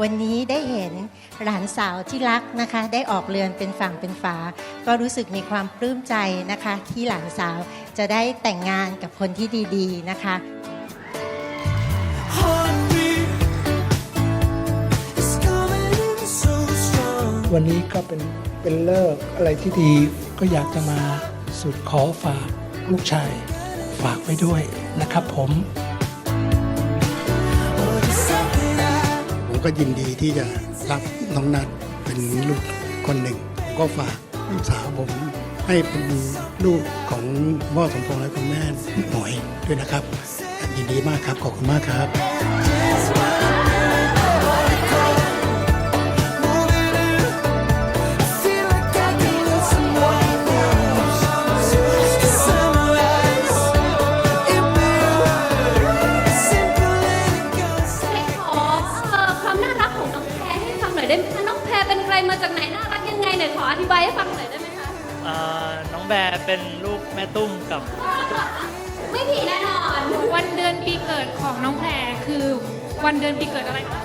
วันนี้ได้เห็นหลานสาวที่รักนะคะ ได้ออกเรือนเป็นฝั่งเป็นฝา ก็รู้สึกมีความปลื้มใจนะคะ ที่หลานสาวจะได้แต่งงานกับคนที่ดีๆนะคะ วันนี้ก็เป็นเป็นเลิกอะไรที่ดีก็อยากจะมาสุดขอฝากลูกชายฝากไว้ด้วยนะครับผม ก็ยินดีที่จะรับน้องนัดเป็นลูกคนหนึ่ง ก็ฝากลูกสาวผมให้เป็นลูกของพ่อสมพงษ์และคุณแม่หน่อยด้วยนะครับ ยินดีมากครับ ขอบคุณมากครับายให้ฟังหน่อยได้ไหมคะเอ่อน้องแบร์เป็นลูกแม่ตุ้มกับไม่ผิดแน่นอน วันเดือนปีเกิดของน้องแพรคือวันเดือนปีเกิดอะไรคะ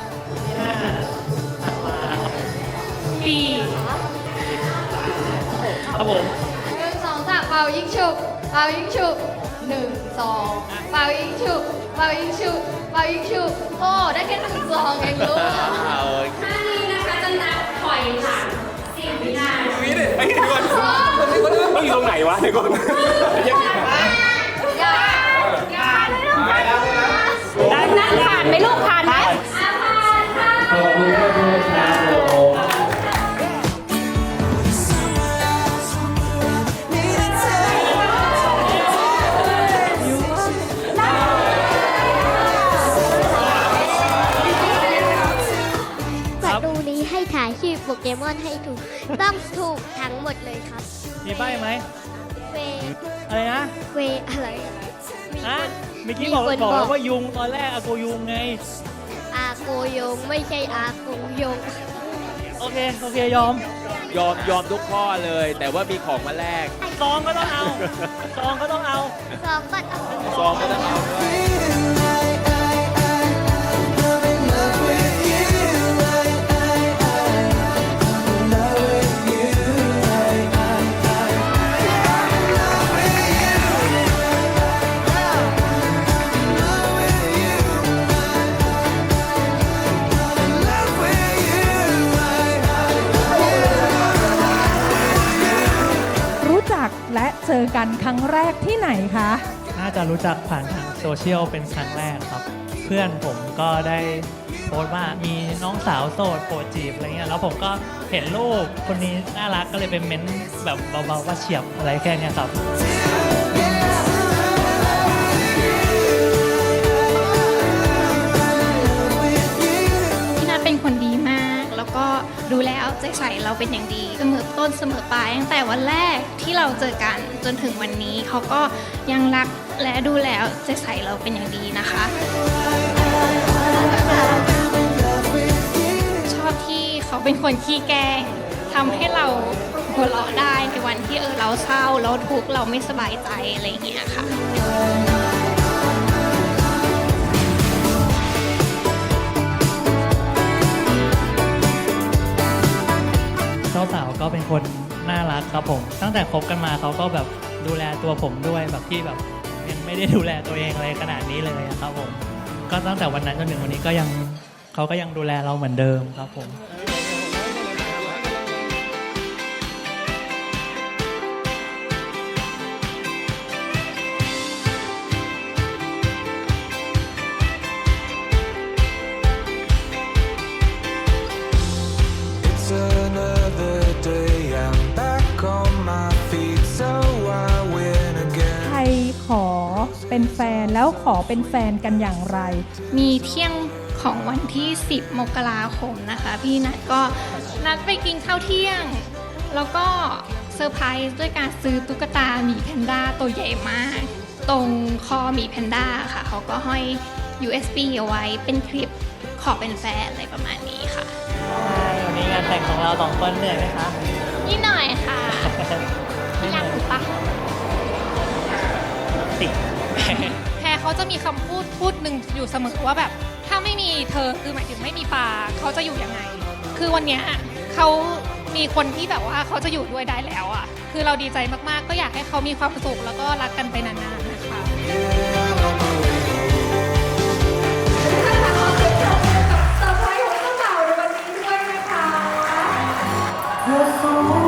ปีครับผมหนึ่งสองสามเป่ายิงฉุบเป่ายิงฉุบหนึ่งสองเป่ายิงฉุบเป่ายิงฉุบเป่ายิงฉุบโอ้ได้แค่หนึ่งซองเองลูกท่านี้นะคะจะนับถอยหลัง สี่วินาทีไอ้เดี๋ยวก่อนต้องอยู่ตรงไหนวะเดี๋ยวก่อนายชื่อโปเกมอนให้ถูก ต้องถูกทั้งหมดเลยครับ มีใบไหมเวอะไรนะเวอะไรฮะเมื่อกี้บอกมีคนบอก บอกแล้วว่ายุงตอนแรกอาโกยุงไง อาโกยงไม่ใช่อาโกยง โอเค โอเค ยอมยอมยอมทุกข้อเลย แต่ว่ามีของมาแลก ซองก็ต้องเอาซองก็ต้องเอาส อกันครั้งแรกที่ไหนคะ น่าจะรู้จักผ่านทางโซเชียลเป็นครั้งแรกครับ เพื่อนผมก็ได้โพสต์ว่ามีน้องสาวโสดโปรดจีบอะไรเงี้ยแล้วผมก็เห็นรูปคนนี้น่ารักก็เลยเป็นเม้นแบบเบาๆว่าเฉียบอะไรแค่เนี้ยครับ ใจใส่เราเป็นอย่างดี เสมอต้นเสมอปลายตั้งแต่วันแรกที่เราเจอกันจนถึงวันนี้เขาก็ยังรักและดูแลเอาใจใส่เราเป็นอย่างดีนะคะ ชอบที่เขาเป็นคนขี้แกล้งทำให้เราหัวเราะได้ในวันที่เออเราเศร้าเราทุกข์เราไม่สบายใจอะไรอย่างเงี้ยค่ะ สาวก็เป็นคนน่ารักครับผม ตั้งแต่คบกันมาเขาก็แบบดูแลตัวผมด้วยแบบที่แบบยังไม่ได้ดูแลตัวเองอะไรขนาดนี้เลยครับผม ก็ตั้งแต่วันนั้นจนถึงวันนี้ก็ยังเขาก็ยังดูแลเราเหมือนเดิมครับผม เป็นแฟนแล้วขอเป็นแฟนกันอย่างไร มีเที่ยงของวันที่ 10 มกราคมนะคะ พี่นัดก็นัดไปกินข้าวเที่ยง แล้วก็เซอร์ไพรส์ด้วยการซื้อตุ๊กตาหมีแพนด้าตัวใหญ่มาก ตรงคอหมีแพนด้าค่ะ เขาก็ห้อย USB เอาไว้เป็นคลิปขอเป็นแฟนอะไรประมาณนี้ค่ะวันนี้งานแต่งของเราสองคนเหนื่อยไหมคะนี่หน่อยค่ะไม่เหอยากนื่อยรู้ปะติด แพรเขาจะมีคำพูดพูดหนึ่งอยู่เสมอว่าแบบ ถ้าไม่มีเธอคือหมายถึงไม่มีปาเขาจะอยู่ยังไง คือวันเนี้ยเขามีคนที่แบบว่าเขาจะอยู่ด้วยได้แล้วอะ คือเราดีใจมากๆ ก็อยากให้เขามีความสุขแล้วก็รักกันไปนานๆนะคะเธอสวย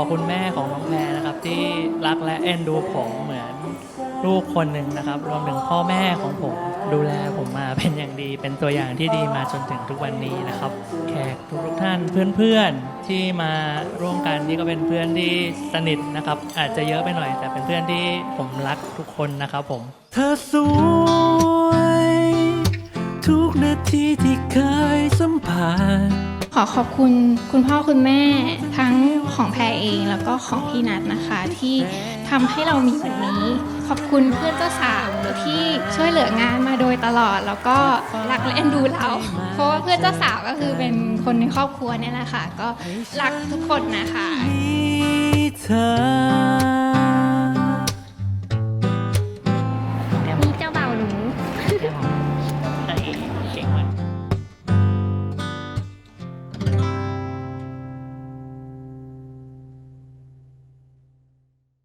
คุณพ่อคุณแม่ของน้องแพรนะครับ ที่รักและเอ็นดูผมเหมือนลูกคนหนึ่งนะครับ รวมถึงพ่อแม่ของผมดูแลผมมาเป็นอย่างดี เป็นตัวอย่างที่ดีมาจนถึงทุกวันนี้นะครับ แขกทุกๆท่านเพื่อนๆที่มาร่วมกันนี่ก็เป็นเพื่อนที่สนิทนะครับ อาจจะเยอะไปหน่อย แต่เป็นเพื่อนที่ผมรักทุกคนนะครับผม เธอสวย ทุกนาทีที่เคยสัมผัส อขอบคุณคุณพ่อคุณแม่ทั้งของแพรเองแล้วก็ของพี่นัทนะคะที่ทำให้เรามีวันนี้ ขอบคุณเพื่อนเจ้าสาวที่ช่วยเหลืองานมาโดยตลอด แล้วก็รักและเอ็นดูเรา เพราะว่าเพื่อนเจ้าสาวก็คือเป็นคนในครอบครัวเนี่ยแหละค่ะ ก็รักทุกคนนะคะ